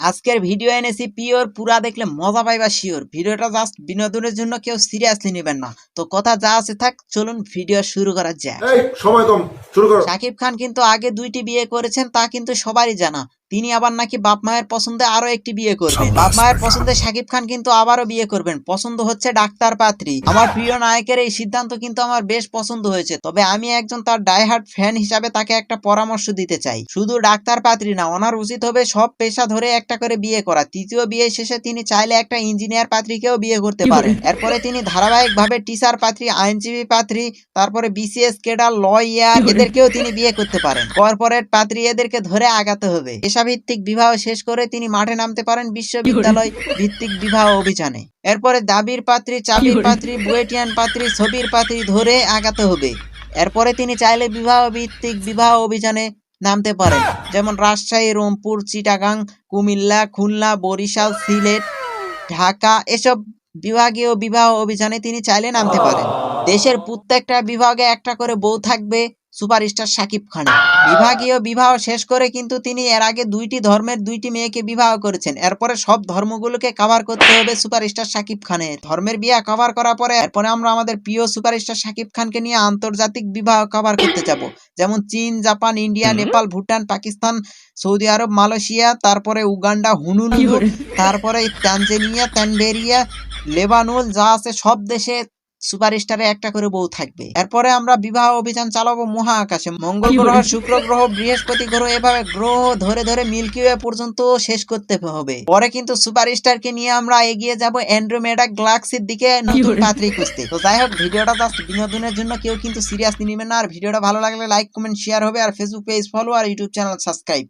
আজকের ভিডিও এনেছি পিওর পুরা দেখলে মজা পাইবা শিওর। ভিডিওটা জাস্ট বিনোদনের জন্য কেউ সিরিয়াসলি নেবেন না। তো কথা যা আছে থাক চলুন ভিডিও শুরু করা যাক। এই সময় কম শুরু করো। শাকিব খান কিন্তু আগে দুইটি বিয়ে করেছেন তা কিন্তু সবারই জানা। তিনি আবার নাকি বাপ মায়ের পছন্দে আরও একটি বিয়ে করবেন। বাপ মায়ের পছন্দে শাকিব খান কিন্তু আবারও বিয়ে করবেন। পছন্দ হচ্ছে ডাক্তার পাত্রী। আমার প্রিয় নায়কের এই সিদ্ধান্ত কিন্তু আমার বেশ পছন্দ হয়েছে। তবে আমি একজন তার ডাইহার্ট ফ্যান হিসাবে তাকে একটা পরামর্শ দিতে চাই। শুধু ডাক্তার পাত্রী না ওনার উচিত হবে সব পেশা ধরে একটা করে বিয়ে করা। তৃতীয় বিয়ে শেষে তিনি চাইলে একটা ইঞ্জিনিয়ার পাত্রীকেও বিয়ে করতে পারেন। এরপরে তিনি ধারাবাহিকভাবে টিচার পাত্রী আইনজীবী পাত্রী তারপরে বিসিএস কেডার লয়ার এদেরকেও তিনি বিয়ে করতে পারেন। কর্পোরেট পাত্রী এদেরকে ধরে আগাতে হবে। পেশাভিত্তিক বিবাহ শেষ করে তিনি মাঠে নামতে পারেন বিশ্ববিদ্যালয় ভিত্তিক বিবাহ অভিযানে। এরপরে দাবির পাত্রী চাবির পাত্রী বুয়েটিয়ান পাত্রী ছবির পাত্রী ধরে আগাতে হবে। এরপরে তিনি চাইলে বিবাহ ভিত্তিক বিবাহ অভিযানে নামতে পারেন। যেমন রাজশাহী রংপুর চিটাগাং কুমিল্লা খুলনা বরিশাল সিলেট ঢাকা এসব বিভাগীয় বিবাহ অভিযানে তিনি চাইলে নামতে পারেন। দেশের প্রত্যেকটা বিভাগে একটা করে বউ থাকবে। সুপারস্টার শাকিব খান। বিভাগীয় বিবাহ শেষ করে কিন্তু তিনি এর আগে দুইটি ধর্মের দুইটি মেয়েকে বিবাহ করেছেন। এরপরে সব ধর্মগুলোকে কভার করতে হবে সুপারস্টার শাকিব খানের। ধর্মের বিয়া কভার করার পরে এরপরে আমরা আমাদের প্রিয় সুপারস্টার শাকিব খানকে নিয়ে আন্তর্জাতিক বিবাহ কভার করতে যাব। যেমন চীন Japan India Nepal Bhutan Pakistan Saudi Arab Malaysia তারপরে উগান্ডা হুনুলু তারপরে তানজেনিয়া তানবেরিয়া লেবানুল যা আছে সব দেশে সুপারস্টারে একটা করে বউ থাকবে। এরপরে আমরা বিবাহ অভিযান চালাবো মহাকাশে। মঙ্গল গ্রহ শুক্র গ্রহ বৃহস্পতি গ্রহ এভাবে গ্রহ ধরে ধরে মিল্কি ওয়ে পর্যন্ত শেষ করতে হবে। পরে কিন্তু সুপার সুপারস্টারকে নিয়ে আমরা এগিয়ে যাব অ্যান্ড্রোমেডা গ্যালাক্সির দিকে নতুন পাত্রী খুঁজতে। তো যাই হোক ভিডিওটা জাস্ট বিনোদনের জন্য কেউ কিন্তু সিরিয়াসলি নেবেন না। আর ভিডিওটা ভালো লাগলে লাইক কমেন্ট শেয়ার হবে। আর ফেসবুক পেজ ফলো আর ইউটিউব চ্যানেল সাবস্ক্রাইব